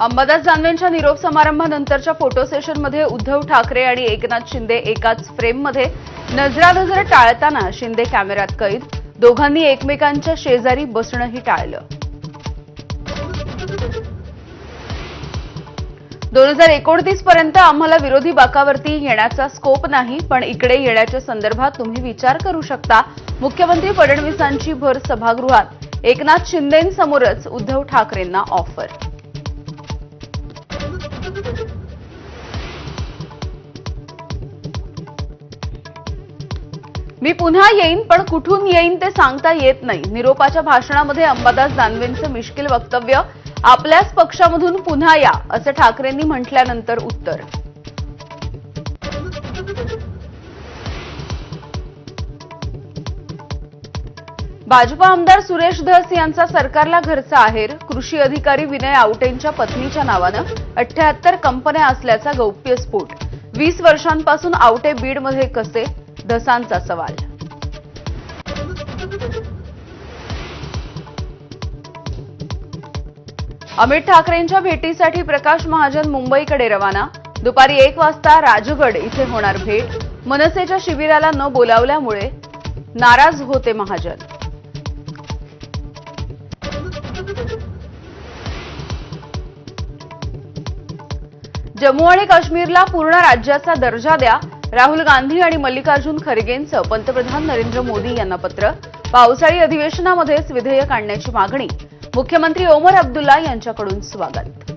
अंबादास दानवेंच्या निरोप समारंभानंतरच्या फोटो सेशनमध्ये उद्धव ठाकरे आणि एकनाथ शिंदे एकाच फ्रेममध्ये नजरानजर टाळताना शिंदे कॅमेऱ्यात कैद. दोघांनी एकमेकांच्या शेजारी बसणंही टाळलं. दोन हजार एकोणतीस पर्यंत आम्हाला विरोधी बाकावरती येण्याचा स्कोप नाही पण इकडे येण्याच्या संदर्भात तुम्ही विचार करू शकता. मुख्यमंत्री फडणवीसांची भर सभागृहात. एकनाथ शिंदेंसमोरच उद्धव ठाकरेंना ऑफर मी पुन्हा येईन पण कुठून येईन ते सांगता येत नाही. निरोपाच्या भाषणामध्ये अंबादास दानवेंचं मिश्किल वक्तव्य आपल्याच पक्षामधून पुन्हा या असं ठाकरेंनी म्हटल्यानंतर उत्तर. भाजपा आमदार सुरेश धस यांचा सरकारला घरचा आहेर. कृषी अधिकारी विनय आवटेंच्या पत्नीच्या नावानं अठ्ठ्याहत्तर कंपन्या असल्याचा गौप्यस्फोट वीस वर्षांपासून आवटे बीडमध्ये कसे? धसांचा सवाल. अमित ठाकरेंच्या भेटीसाठी प्रकाश महाजन मुंबईकडे रवाना. दुपारी एक वाजता राजगड इथे होणार भेट. मनसेच्या शिबिराला न बोलावल्यामुळे नाराज होते महाजन. जम्मू आणि काश्मीरला पूर्ण राज्याचा दर्जा द्या. राहुल गांधी आणि मल्लिकार्जुन खरगेंचं पंतप्रधान नरेंद्र मोदी यांना पत्र. पावसाळी अधिवेशनामध्येच विधेयक आणण्याची मागणी. मुख्यमंत्री ओमर अब्दुल्ला यांच्याकडून स्वागत.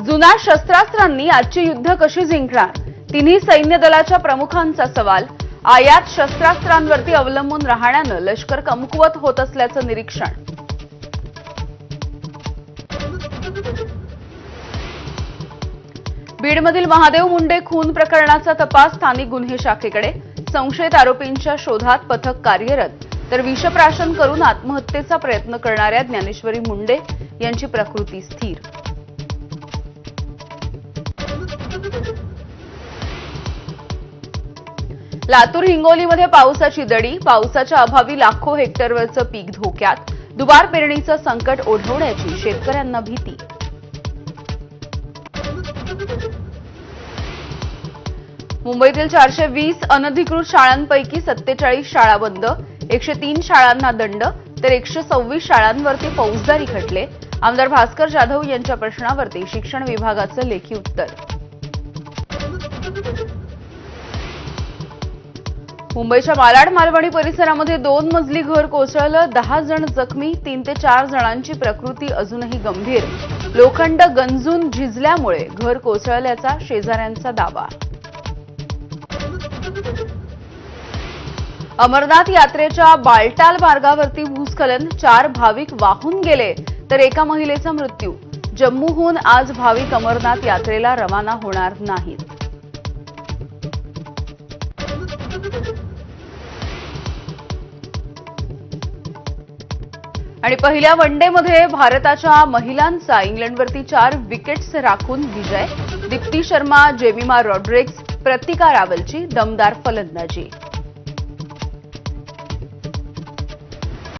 जुना शस्त्रास्त्रांनी आजची युद्ध कशी जिंकणार? तिन्ही सैन्य दलाच्या प्रमुखांचा सवाल. आयात शस्त्रास्त्रांवरती अवलंबून राहण्यानं लष्कर कमकुवत होत असल्याचं निरीक्षण. बीडमधील महादेव मुंडे खून प्रकरणाचा तपास स्थानिक गुन्हे शाखेकडे. संशयित आरोपींच्या शोधात पथक कार्यरत. तर विषप्राशन करून आत्महत्येचा प्रयत्न करणाऱ्या ज्ञानेश्वरी मुंडे यांची प्रकृती स्थिर. लातूर हिंगोलीमध्ये पावसाची दडी पावसाच्या अभावी लाखो हेक्टरवरचं पीक धोक्यात. दुबार पेरणीचं संकट ओढवण्याची शेतकऱ्यांना भीती. मुंबईतील चारशे वीस अनधिकृत शाळांपैकी सत्तेचाळीस शाळा बंद एकशे तीन शाळांना दंड तर एकशे सव्वीस शाळांवरती फौजदारी खटले. आमदार भास्कर जाधव यांच्या प्रश्नावरती शिक्षण विभागाचं लेखी उत्तर. मुंबईच्या मालाड मालवणी परिसरामध्ये दोन मजली घर कोसळलं. दहा जण जखमी तीन ते चार जणांची प्रकृती अजूनही गंभीर. लोखंड गंजून झिजल्यामुळे घर कोसळल्याचा शेजाऱ्यांचा दावा. अमरनाथ यात्रेच्या बालटाल मार्गावरती भूस्खलन. चार भाविक वाहून गेले तर एका महिलेचा मृत्यू. जम्मूहून आज भाविक अमरनाथ यात्रेला रवाना होणार नाहीत. आणि पहिल्या वनडेमध्ये भारताच्या महिलांचा इंग्लंडवरती चार विकेट्स राखून विजय दीप्ती शर्मा जेमिमा रॉड्रिक्स प्रतिका रावलची दमदार फलंदाजी.